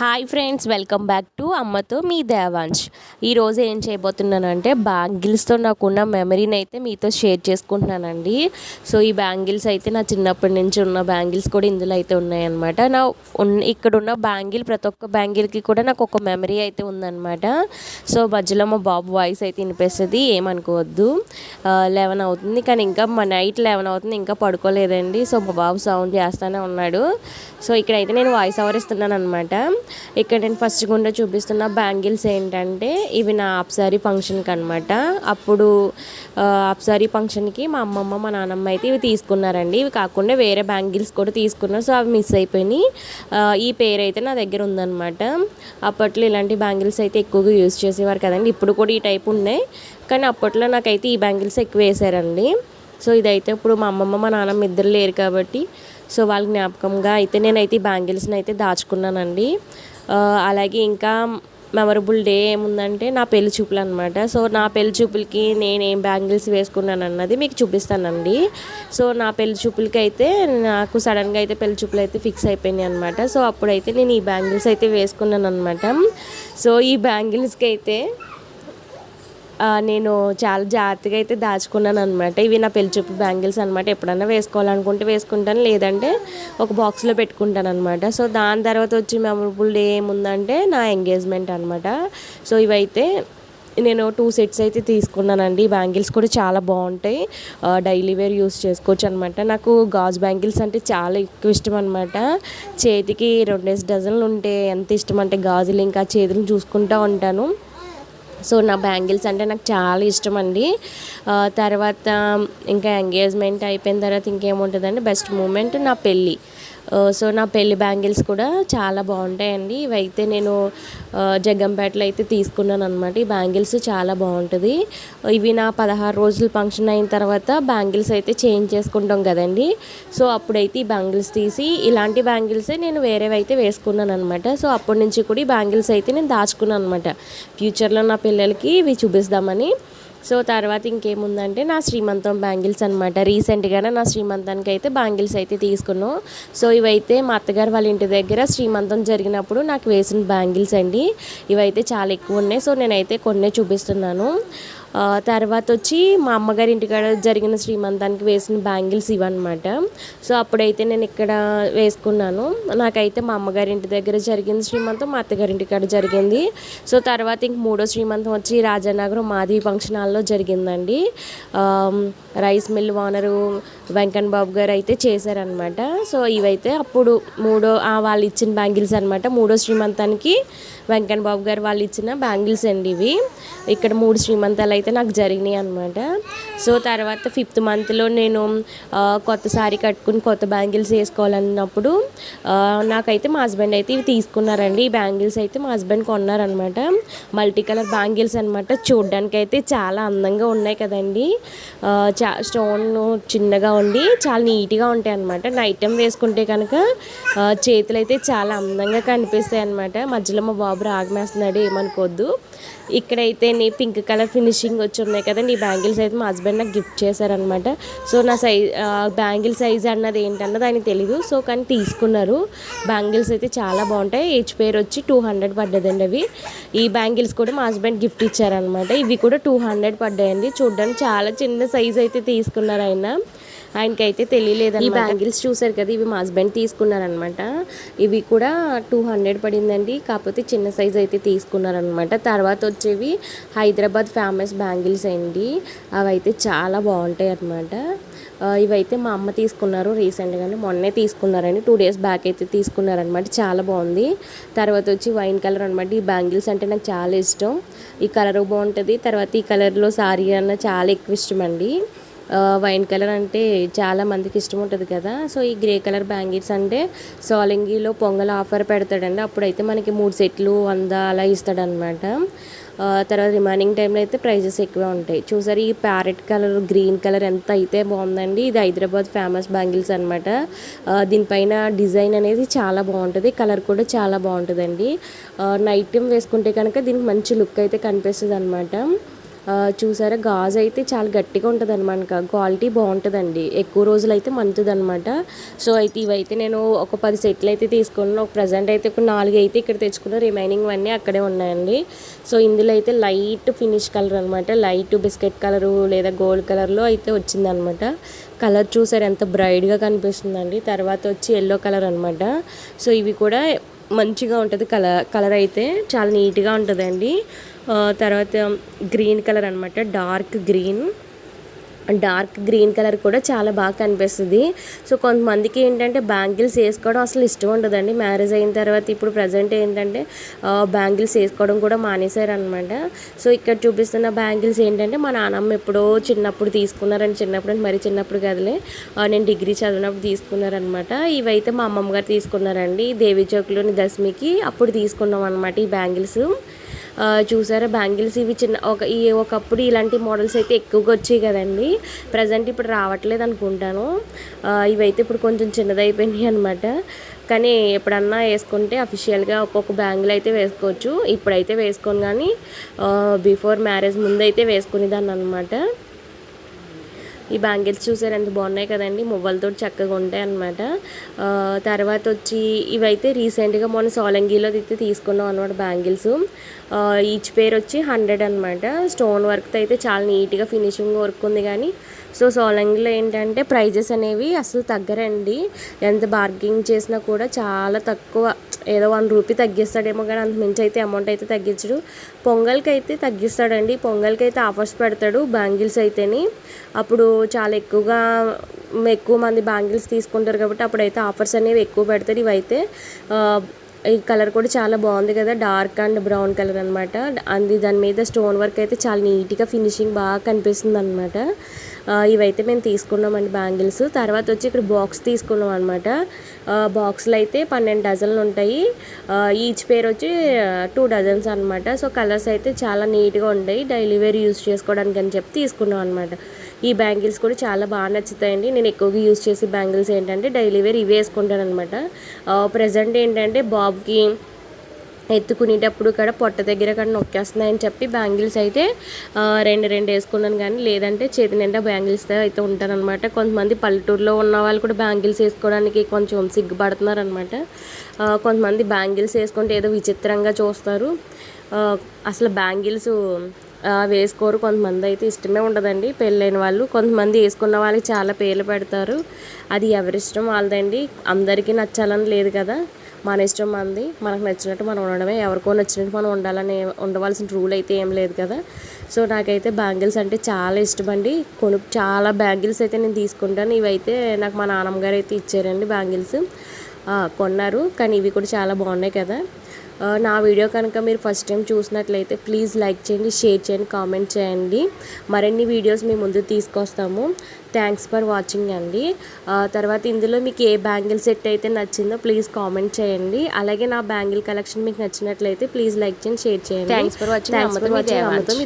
Hi friends welcome back to అమ్మతో మీ దేవాంశ్ ఈరోజు ఏం చేయబోతున్నానంటే బ్యాంగిల్స్తో నాకున్న మెమరీని అయితే మీతో షేర్ చేసుకుంటున్నానండి. సో ఈ బ్యాంగిల్స్ అయితే నా చిన్నప్పటి నుంచి ఉన్న బ్యాంగిల్స్ కూడా ఇందులో అయితే ఉన్నాయన్నమాట. నా ఉన్ ఇక్కడ ఉన్న బ్యాంగిల్ ప్రతి ఒక్క బ్యాంగిల్కి కూడా నాకు ఒక మెమరీ అయితే ఉందన్నమాట. సో మధ్యలో మా బాబు వాయిస్ అయితే వినిపిస్తుంది ఏమనుకోవద్దు. లెవెన్ అవుతుంది కానీ ఇంకా మా నైట్ లెవెన్ అవుతుంది ఇంకా పడుకోలేదండి. సో మా బాబు సౌండ్ చేస్తూనే ఉన్నాడు. సో ఇక్కడైతే నేను వాయిస్ ఓవర్ ఇస్తున్నాను అనమాట ఇక్కడ నేను ఫస్ట్ గుండా చూపిస్తున్న బ్యాంగిల్స్ ఏంటంటే ఇవి నా అప్సారీ ఫంక్షన్కి అనమాట అప్పుడు ఆ, అప్సారీ ఫంక్షన్కి మా అమ్మమ్మ మా నాన్నమ్మ అయితే ఇవి తీసుకున్నారండి. ఇవి కాకుండా వేరే బ్యాంగిల్స్ కూడా తీసుకున్నారు. సో అవి మిస్ అయిపోయినాయి. ఈ పేరు అయితే నా దగ్గర ఉందన్నమాట. అప్పట్లో ఇలాంటి బ్యాంగిల్స్ అయితే ఎక్కువగా యూజ్ చేసేవారు కదండి. ఇప్పుడు కూడా ఈ టైప్ ఉన్నాయి. కానీ అప్పట్లో నాకైతే ఈ బ్యాంగిల్స్ ఎక్కువ వేసారండి. సో ఇదైతే ఇప్పుడు మా అమ్మమ్మ మా నాన్నమ్మ ఇద్దరు లేరు కాబట్టి సో వాళ్ళ జ్ఞాపకంగా అయితే నేనైతే ఈ బ్యాంగిల్స్ని అయితే దాచుకున్నానండి. అలాగే ఇంకా మెమరబుల్ డే ఏముందంటే నా పెళ్ళి చూపులు అనమాట సో నా పెళ్ళి చూపులకి నేను ఏం బ్యాంగిల్స్ వేసుకున్నాను అన్నది మీకు చూపిస్తానండి. సో నా పెళ్ళి చూపులకి అయితే నాకు సడన్గా అయితే పెళ్ళి చూపులు అయితే ఫిక్స్ అయిపోయినాయి అనమాట సో అప్పుడైతే నేను ఈ బ్యాంగిల్స్ అయితే వేసుకున్నాను అనమాట సో ఈ బ్యాంగిల్స్కి అయితే నేను చాలా జాగ్రత్తగా అయితే దాచుకున్నాను అనమాట ఇవి నా పెళ్ళిచూపు బ్యాంగిల్స్ అనమాట ఎప్పుడన్నా వేసుకోవాలనుకుంటే వేసుకుంటాను లేదంటే ఒక బాక్స్లో పెట్టుకుంటాను అనమాట సో దాని తర్వాత వచ్చి మెమరబుల్ డే ఏముందంటే నా ఎంగేజ్మెంట్ అనమాట సో ఇవైతే నేను టూ సెట్స్ అయితే తీసుకున్నానండి. ఈ బ్యాంగిల్స్ కూడా చాలా బాగుంటాయి. డైలీ వేర్ యూస్ చేసుకోవచ్చు అనమాట నాకు గాజు బ్యాంగిల్స్ అంటే చాలా ఎక్కువ ఇష్టం అనమాట చేతికి రెండేసి డజన్లు ఉంటే ఎంత ఇష్టం అంటే గాజులు ఇంకా చేతులు చూసుకుంటూ ఉంటాను. సో నా బ్యాంగిల్స్ అంటే నాకు చాలా ఇష్టం అండి తర్వాత ఇంకా ఎంగేజ్మెంట్ అయిపోయిన తర్వాత ఇంకేముంటుందండి బెస్ట్ మూమెంట్ నా పెళ్ళి. సో నా పెళ్ళి బ్యాంగిల్స్ కూడా చాలా బాగుంటాయండి. ఇవైతే నేను జగ్గంపేటలో అయితే తీసుకున్నాను అనమాట ఈ బ్యాంగిల్స్ చాలా బాగుంటుంది. ఇవి నా పదహారు రోజులు ఫంక్షన్ అయిన తర్వాత బ్యాంగిల్స్ అయితే చేంజ్ చేసుకుంటాం కదండి. సో అప్పుడైతే ఈ బ్యాంగిల్స్ తీసి ఇలాంటి బ్యాంగిల్సే నేను వేరేవి అయితే వేసుకున్నాను అనమాట సో అప్పటి నుంచి కూడా ఈ బ్యాంగిల్స్ అయితే నేను దాచుకున్నాను అనమాట ఫ్యూచర్లో నా పిల్లలకి ఇవి చూపిస్తామని. సో తర్వాత ఇంకేముందంటే నా శ్రీమంతం బ్యాంగిల్స్ అనమాట రీసెంట్గానే నా శ్రీమంతానికి అయితే బ్యాంగిల్స్ అయితే తీసుకున్నాం. సో ఇవైతే మా అత్తగారు వాళ్ళ ఇంటి దగ్గర శ్రీమంతం జరిగినప్పుడు నాకు వేసిన బ్యాంగిల్స్ అండి. ఇవైతే చాలా ఎక్కువ ఉన్నాయి. సో నేనైతే కొన్నే చూపిస్తున్నాను. తర్వాత వచ్చి మా అమ్మగారి ఇంటికాడ జరిగిన శ్రీమంతానికి వేసిన బ్యాంగిల్స్ ఇవన్నమాట. సో అప్పుడైతే నేను ఇక్కడ వేసుకున్నాను. నాకైతే మా అమ్మగారి ఇంటి దగ్గర జరిగింది శ్రీమంతం మా అత్తగారి ఇంటికాడ జరిగింది. సో తర్వాత ఇంక మూడో శ్రీమంతం వచ్చి రాజానగరం మాది ఫంక్షన్ హాల్లో జరిగిందండి rice mill owner Venkan Babu గారు అయితే చేశారనమాట సో ఇవైతే అప్పుడు మూడో వాళ్ళు ఇచ్చిన బ్యాంగిల్స్ అనమాట మూడో శ్రీమంతానికి వెంకన్ బాబు గారు వాళ్ళు ఇచ్చిన బ్యాంగిల్స్ అండి ఇవి. ఇక్కడ మూడు శ్రీమంతాలు అయితే నాకు జరిగినాయి అనమాట సో తర్వాత ఫిఫ్త్ మంత్లో నేను కొత్త సారీ కట్టుకుని కొత్త బ్యాంగిల్స్ వేసుకోవాలన్నప్పుడు నాకైతే మా హస్బెండ్ అయితే ఇవి తీసుకున్నారండి. ఈ బ్యాంగిల్స్ అయితే మా హస్బెండ్ కొన్నారనమాట మల్టీ కలర్ బ్యాంగిల్స్ అనమాట చూడడానికి అయితే చాలా అందంగా ఉన్నాయి కదండి. చా స్టోన్ చిన్నగా ఉండి చాలా నీట్గా ఉంటాయి అనమాట నైట్ టైం వేసుకుంటే కనుక చేతులు అయితే చాలా అందంగా కనిపిస్తాయి అనమాట మధ్యలో మా బాబు రాగమేస్తున్నాడు ఏమనుకోవద్దు ఇక్కడైతే నీ పింక్ కలర్ ఫినిషింగ్ వచ్చి ఉన్నాయి కదండి ఈ బ్యాంగిల్స్ అయితే మా హస్బెండ్ నాకు గిఫ్ట్ చేశారనమాట. సో నా సైజ్ బ్యాంగిల్ సైజ్ అన్నది ఏంటన్నది ఆయన తెలీదు. సో కానీ తీసుకున్నారు. బ్యాంగిల్స్ అయితే చాలా బాగుంటాయి. ఏజ్ పేరు వచ్చి టూ హండ్రెడ్ పడ్డదండి అవి. ఈ బ్యాంగిల్స్ కూడా మా హస్బెండ్ గిఫ్ట్ ఇచ్చారనమాట. ఇవి కూడా టూ హండ్రెడ్ పడ్డాయండి. చూడడానికి చాలా చిన్న సైజ్ అయితే తీసుకున్నారు ఆయన. ఆయనకైతే తెలియలేదు ఈ బ్యాంగిల్స్ చూసారు కదా ఇవి మా హస్బెండ్ తీసుకున్నారనమాట ఇవి కూడా టూ హండ్రెడ్ పడిందండి. కాకపోతే చిన్న సైజ్ అయితే తీసుకున్నారనమాట తర్వాత వచ్చేవి హైదరాబాద్ ఫేమస్ బ్యాంగిల్స్ అండి. అవి అయితే చాలా బాగుంటాయి అనమాట ఇవైతే మా అమ్మ తీసుకున్నారు రీసెంట్గానే. మొన్నే తీసుకున్నారండి. టూ డేస్ బ్యాక్ అయితే తీసుకున్నారనమాట చాలా బాగుంది. తర్వాత వచ్చి వైన్ కలర్ అనమాట ఈ బ్యాంగిల్స్ అంటే నాకు చాలా ఇష్టం. ఈ కలర్ బాగుంటుంది. తర్వాత ఈ కలర్లో సారీ అన్న చాలా ఎక్కువ ఇష్టం అండి వైన్ కలర్ అంటే చాలా మందికి ఇష్టం ఉంటుంది కదా. సో ఈ గ్రే కలర్ బ్యాంగిల్స్ అంటే సోలంగిలో పొంగల్ ఆఫర్ పెడతాడండి. అప్పుడైతే మనకి మూడు సెట్లు వంద అలా ఇస్తాడనమాట తర్వాత రిమైనింగ్ టైంలో అయితే ప్రైజెస్ ఎక్కువ ఉంటాయి. చూసారు ఈ ప్యారెట్ కలర్ గ్రీన్ కలర్ ఎంత అయితే బాగుందండి. ఇది హైదరాబాద్ ఫేమస్ బ్యాంగిల్స్ అనమాట దీనిపైన డిజైన్ అనేది చాలా బాగుంటుంది. కలర్ కూడా చాలా బాగుంటుందండి. నైట్ టైం వేసుకుంటే కనుక దీనికి మంచి లుక్ అయితే కనిపిస్తుంది అనమాట చూసారా? గాజు అయితే చాలా గట్టిగా ఉంటుంది అనమాట క్వాలిటీ బాగుంటుందండి. ఎక్కువ రోజులు అయితే మంచిదనమాట అనమాట సో అయితే ఇవైతే నేను ఒక పది సెట్లు అయితే తీసుకున్నాను. ఒక ప్రజెంట్ అయితే ఒక నాలుగు అయితే ఇక్కడ తెచ్చుకున్నా. రిమైనింగ్ అన్నీ అక్కడే ఉన్నాయండి. సో ఇందులో అయితే లైట్ ఫినిష్ కలర్ అనమాట లైట్ బిస్కెట్ కలరు లేదా గోల్డ్ కలర్లో అయితే వచ్చిందనమాట కలర్ చూసారు ఎంత బ్రైట్గా కనిపిస్తుందండి. తర్వాత వచ్చి ఎల్లో కలర్ అనమాట సో ఇవి కూడా మంచిగా ఉంటుంది కలర్ కలర్ అయితే. చాలా నీట్గా ఉంటుందండి. తర్వాత గ్రీన్ కలర్ అనమాట dark green. Dark green colour కూడా చాలా బాగా కనిపిస్తుంది. సో కొంతమందికి ఏంటంటే బ్యాంగిల్స్ వేసుకోవడం అసలు ఇష్టం ఉండదండి. మ్యారేజ్ అయిన తర్వాత ఇప్పుడు ప్రజెంట్ ఏంటంటే బ్యాంగిల్స్ వేసుకోవడం కూడా మానేశారు అనమాట సో ఇక్కడ చూపిస్తున్న బ్యాంగిల్స్ ఏంటంటే మా నాన్నమ్మ ఎప్పుడో చిన్నప్పుడు తీసుకున్నారని చిన్నప్పుడు అంటే మరి చిన్నప్పుడు కదలే నేను డిగ్రీ చదివినప్పుడు తీసుకున్నారనమాట. ఇవైతే మా అమ్మమ్మ గారు తీసుకున్నారండి. దేవి చౌక్లోని దశమికి అప్పుడు తీసుకున్నాం అనమాట ఈ బ్యాంగిల్స్. చూసారా? బ్యాంగిల్స్ ఇవి చిన్న ఒక ఈ ఒకప్పుడు ఇలాంటి మోడల్స్ అయితే ఎక్కువగా వచ్చాయి కదండి. ప్రజెంట్ ఇప్పుడు రావట్లేదు అనుకుంటాను. ఇవైతే ఇప్పుడు కొంచెం చిన్నదైపోయినాయి అనమాట కానీ ఎప్పుడన్నా వేసుకుంటే అఫీషియల్గా ఒక్కొక్క బ్యాంగిల్ అయితే వేసుకోవచ్చు. ఇప్పుడైతే వేసుకోను కానీ బిఫోర్ మ్యారేజ్ ముందు అయితే వేసుకునేదాన్ని అనమాట ఈ బ్యాంగిల్స్ చూసారు ఎంత బాగున్నాయి కదండి. మువ్వలతో చక్కగా ఉంటాయి అనమాట తర్వాత వచ్చి ఇవైతే రీసెంట్గా మొన్న సోలంగిలో అయితే తీసుకున్నాం అనమాట బ్యాంగిల్స్. ఈచ్ పేర్ వచ్చి హండ్రెడ్ అనమాట స్టోన్ వర్క్తో అయితే చాలా నీట్గా ఫినిషింగ్ వర్క్ ఉంది కానీ సో సోలంగిలో ఏంటంటే ప్రైజెస్ అనేవి అసలు తగ్గరండి. ఎంత బార్గింగ్ చేసినా కూడా చాలా తక్కువ ఏదో వన్ రూపీ తగ్గిస్తాడేమో కానీ అంత మించి అయితే అమౌంట్ అయితే తగ్గించడు. పొంగల్కి అయితే తగ్గిస్తాడండి. పొంగల్కి అయితే ఆఫర్స్ పెడతాడు బ్యాంగిల్స్ అయితేని. అప్పుడు చాలా ఎక్కువగా ఎక్కువ మంది బ్యాంగిల్స్ తీసుకుంటారు కాబట్టి అప్పుడైతే ఆఫర్స్ అనేవి ఎక్కువ పెడతాడు ఇవైతే ఈ కలర్ కూడా చాలా బాగుంది కదా డార్క్ అండ్ బ్రౌన్ కలర్ అనమాట అంది దాని మీద స్టోన్ వర్క్ అయితే చాలా నీట్గా ఫినిషింగ్ బాగా కనిపిస్తుంది అనమాట ఇవైతే మేము తీసుకున్నామండి బ్యాంగిల్స్. తర్వాత వచ్చి ఇక్కడ బాక్స్ తీసుకున్నాం అనమాట బాక్స్లో అయితే పన్నెండు డజన్లు ఉంటాయి. ఈచ్ పేర్ వచ్చి టూ డజన్స్ అనమాట సో కలర్స్ అయితే చాలా నీట్గా ఉంటాయి. డైలీ వేర్ యూస్ చేసుకోవడానికి అని చెప్పి తీసుకున్నాం అనమాట ఈ బ్యాంగిల్స్ కూడా చాలా బాగా నచ్చుతాయండి. నేను ఎక్కువగా యూస్ చేసే బ్యాంగిల్స్ ఏంటంటే డైలీ వేర్ ఇవే వేసుకుంటాను అనమాట ప్రజెంట్ ఏంటంటే బాబుకి ఎత్తుకునేటప్పుడు కూడా పొట్ట దగ్గర కూడా నొక్కేస్తున్నాయని చెప్పి బ్యాంగిల్స్ అయితే రెండు రెండు వేసుకున్నాను కానీ లేదంటే చేతి నిండా బ్యాంగిల్స్తో అయితే ఉంటారనమాట కొంతమంది పల్లెటూరులో ఉన్న వాళ్ళు కూడా బ్యాంగిల్స్ వేసుకోవడానికి కొంచెం సిగ్గుపడుతున్నారనమాట కొంతమంది బ్యాంగిల్స్ వేసుకుంటే ఏదో విచిత్రంగా చూస్తారు. అసలు బ్యాంగిల్స్ వేసుకోరు. కొంతమంది అయితే ఇష్టమే ఉండదండి పెళ్ళైన వాళ్ళు. కొంతమంది వేసుకున్న వాళ్ళకి చాలా పేర్లు పెడతారు. అది ఎవరిష్టం వాళ్ళదండి. అందరికీ నచ్చాలని లేదు కదా. మన ఇష్టం మంది మనకు నచ్చినట్టు మనం ఉండడమే. ఎవరికో నచ్చినట్టు మనం ఉండాలని ఉండవలసిన రూల్ అయితే ఏం లేదు కదా. సో నాకైతే బ్యాంగిల్స్ అంటే చాలా ఇష్టం అండి కొను చాలా బ్యాంగిల్స్ అయితే నేను తీసుకుంటాను. ఇవైతే నాకు మా నాన్నమ్మ గారు అయితే ఇచ్చారండి బ్యాంగిల్స్. కొన్నారు. కానీ ఇవి కూడా చాలా బాగున్నాయి కదా. నా వీడియో కనుక మీరు ఫస్ట్ టైం చూసినట్లయితే ప్లీజ్ లైక్ చేయండి షేర్ చేయండి కామెంట్ చేయండి. మరిన్ని వీడియోస్ మీ ముందు తీసుకొస్తాము. థ్యాంక్స్ ఫర్ వాచింగ్ అండి. తర్వాత ఇందులో మీకు ఏ బ్యాంగిల్ సెట్ అయితే నచ్చిందో ప్లీజ్ కామెంట్ చేయండి. అలాగే నా బ్యాంగిల్ కలెక్షన్ మీకు నచ్చినట్లయితే ప్లీజ్ లైక్ చేయండి షేర్ చేయండి. Thanks for watching